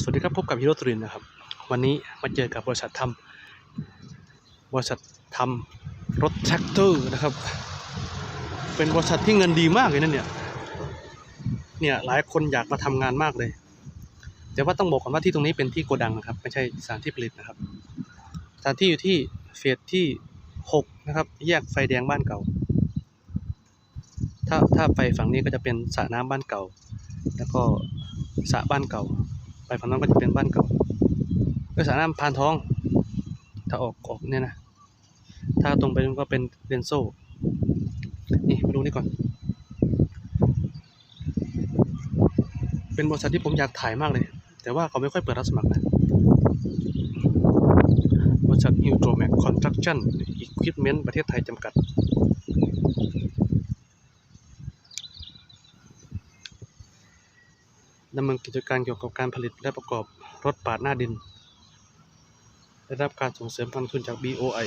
สวัสดีครับพบกับฮีโร่ตรินนะครับ วันนี้มาเจอกับบริษัททำบริษัททำรถแท็กเตอร์นะครับ เป็นบริษัทที่เงินดีมากเลยนั่นเนี่ยเนี่ยหลายคนอยากมาทำงานมากเลย แต่ว่าต้องบอกก่อนว่าที่ตรงนี้เป็นที่โกดังนะครับ ไม่ใช่สถานที่ผลิตนะครับสถานที่อยู่ที่เฟสที่หกนะครับแยกไฟแดงบ้านเก่า ถ้าถ้าไปฝั่งนี้ก็จะเป็นสระน้ำบ้านเก่า แล้วก็สระบ้านเก่า ไปฝั่งนั้นก็จะเป็นบ้านเก่าก็สระน้ำพานทอง ถ้าออกออกเนี่ยนะ ถ้าตรงไปนู้นก็เป็นเรนโซ่ นี่มาดูนี่ก่อน เป็นบริษัทที่ผมอยากถ่ายมากเลย แต่ว่าเขาไม่ค่อยเปิดรับสมัครนะ บริษัท h u d r o m a x Construction Equipment ประเทศไทยจำกัด ดำเนินกิจการเกี่ยวกับการผลิตและประกอบรถปาดหน้าดิน ได้รับการส่งเสริมกางทุนจาก BOI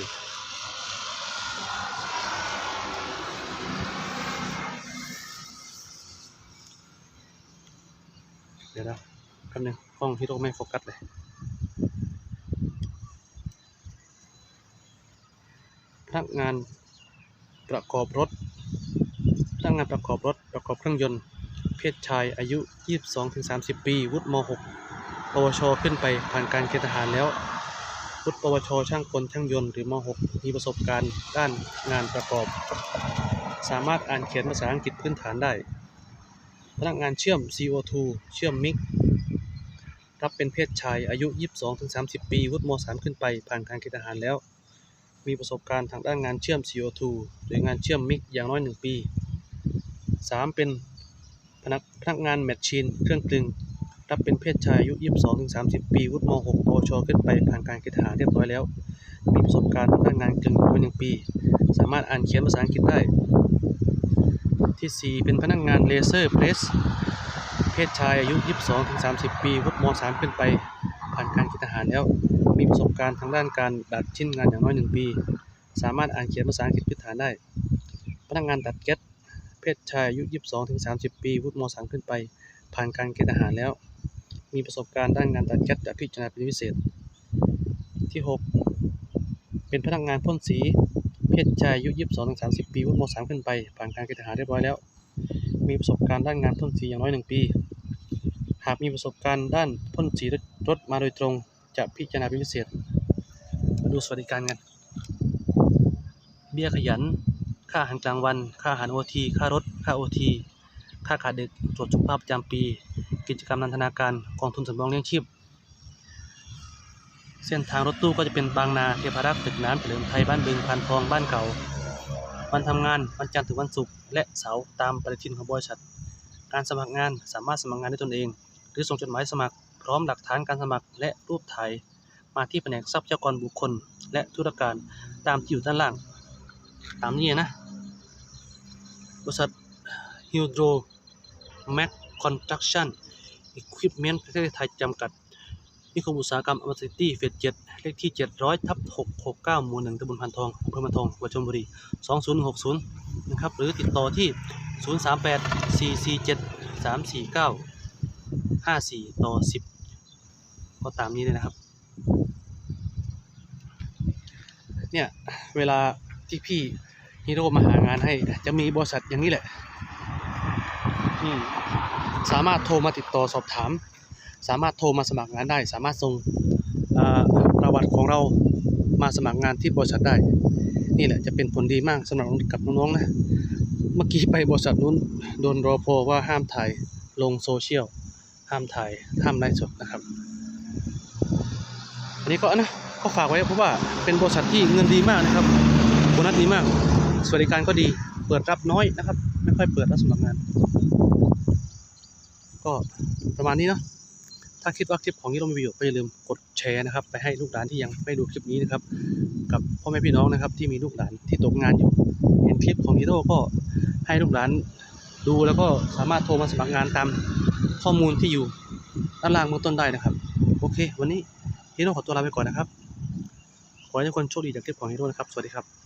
เดี๋ยวนะแป๊บนึงกล้องที่โตไม่โฟกัสเลยพนักงานประกอบรถพนักงานประกอบรถประกอบเครื่องยนต์ เพศชายอายุ 22-30 ปี วุฒิม .6 ปวช ขึ้นไปผ่านการเกณฑ์ทหารแล้ว วุฒิปวช ช่างกลช่างยนต์หรือม .6 มีประสบการณ์ด้านงานประกอบ สามารถอ่านเขียนภาษาอังกฤษพื้นฐานได้ พนักงานเชื่อม CO2 เชื่อมมิก รับเป็นเพศชายอายุ 22-30 ปี วุฒิม .3 ขึ้นไปผ่านการเกณฑ์ทหารแล้ว มีประสบการณ์ทางด้านงานเชื่อม CO2 หรืองานเชื่อมมิกอย่างน้อย 1 ปี 3. เป็น นักพนักงานแมชชีนเครื่องกลึง รับเป็นเพศชายอายุ 22-30 ปีวุฒิม .6 ปวชขึ้นไปผ่านการเกณฑ์ทหารเรียบร้อยแล้ว มีประสบการณ์ทางด้านงานกลึงอย่างน้อย1ปี สามารถอ่านเขียนภาษาอังกฤษได้ ที่ 4 เป็นพนักงานเลเซอร์เพรสเพศชายอายุ 22-30 ปีวุฒิม .3 ขึ้นไปผ่านการเกณฑ์ทหารแล้ว มีประสบการณ์ทางด้านการดัดชิ้นงานอย่างน้อย 1 ปี สามารถอ่านเขียนภาษาอังกฤษพื้นฐานได้ พนักงานตัดแก๊สเพ ศชายอายุ 22-30 ปี วุฒิม .3 ขึ้นไป ผ่านการเกณฑ์ทหารแล้ว มีประสบการณ์ด้านงานตัดแก๊สจะพิจารณาเป็นพิเศษ ที่ 6 เป็นพนักงานพ่นสี เพศชายอายุ 22-30 ปี วุฒิม .3 ขึ้นไป ผ่านการเกณฑ์ทหารเรียบร้อยแล้ว มีประสบการณ์ด้านงานพ่นสีอย่างน้อย 1 ปี หากมีประสบการณ์ด้านพ่นสีรถมาโดยตรง จะพิจารณาเป็นพิเศษ มาดูสวัสดิการกัน เบี้ยขยัน ค่าอาหารกลางวัน ค่าอาหารโอทีค่ารถ ค่าโอทีค่าขาดเด็กตรวจสุขภาพประจำปี กิจกรรมนันทนาการกองทุนสำรองเลี้ยงชีพ เส้นทางรถตู้ก็จะเป็นบางนาเทพารักษ์ตึกน้ำเฉลิมไทยบ้านบึงพันทองบ้านเก่า วันทำงานวันจันทร์ถึงวันศุกร์และเสาร์ตามปฏิทินของบริษัท การสมัครงานสามารถสมัครงานได้ตนเอง หรือส่งจดหมายสมัคร พร้อมหลักฐานการสมัครและรูปถ่ายมาที่แผนกทรัพยากรบุคคล และธุรการตามที่อยู่ด้านล่าง ตามนี้นะบริษัท Hydro Max Construction Equipment ประเทศไทยจำกัดนิคมอุตสาหกรรมอมริตี้เฟส7เลขที่ 700ทับ669 หมู่1ตำบลพันทองอำเภอพันทองจังหวัดชลบุรี 2060 นะครับ หรือติดต่อที่ 038 447 349 54 ต่อ 10 ก็ตามนี้เลยนะครับ เนี่ย เวลา ที่พี่ฮีโร่มาหางานให้ จะมีบริษัทอย่างนี้แหละอืมสามารถโทรมาติดต่อสอบถาม สามารถโทรมาสมัครงานได้ สามารถส่งประวัติของเรามาสมัครงานที่บริษัทได้ นี่แหละจะเป็นผลดีมากสำหรับกับน้องๆนะเมื่อกี้ไปบริษัทนู้นโดนรอพอว่าห้ามถ่ายลงโซเชียลห้ามถ่ายห้ามไลฟ์สดนะครับ อันนี้ก็นะก็ฝากไว้เพราะว่าเป็นบริษัทที่เงินดีมากนะครับ บนัสดีมาก สวัสดิการก็ดี เปิดรับน้อยนะครับ ไม่ค่อยเปิดรับสมัครงาน ก็ประมาณนี้เนาะ ถ้าคิดว่าคลิปของนี้เรามีประโยชน์ก็อย่าลืมกดแชร์นะครับ ไปให้ลูกหลานที่ยังไม่ดูคลิปนี้นะครับ กับพ่อแม่พี่น้องนะครับ ที่มีลูกหลานที่ตกงานอยู่ เห็นคลิปของฮีโร่ก็ให้ลูกหลานดูแล้วก็สามารถโทรมาสมัครงานตามข้อมูลที่อยู่ด้านล่างเบื้องต้นได้นะครับ โอเค วันนี้ฮีโร่ขอตัวลาไปก่อนนะครับ ขอให้ทุกคนโชคดีจากคลิปของฮีโร่นะครับ สวัสดีครับ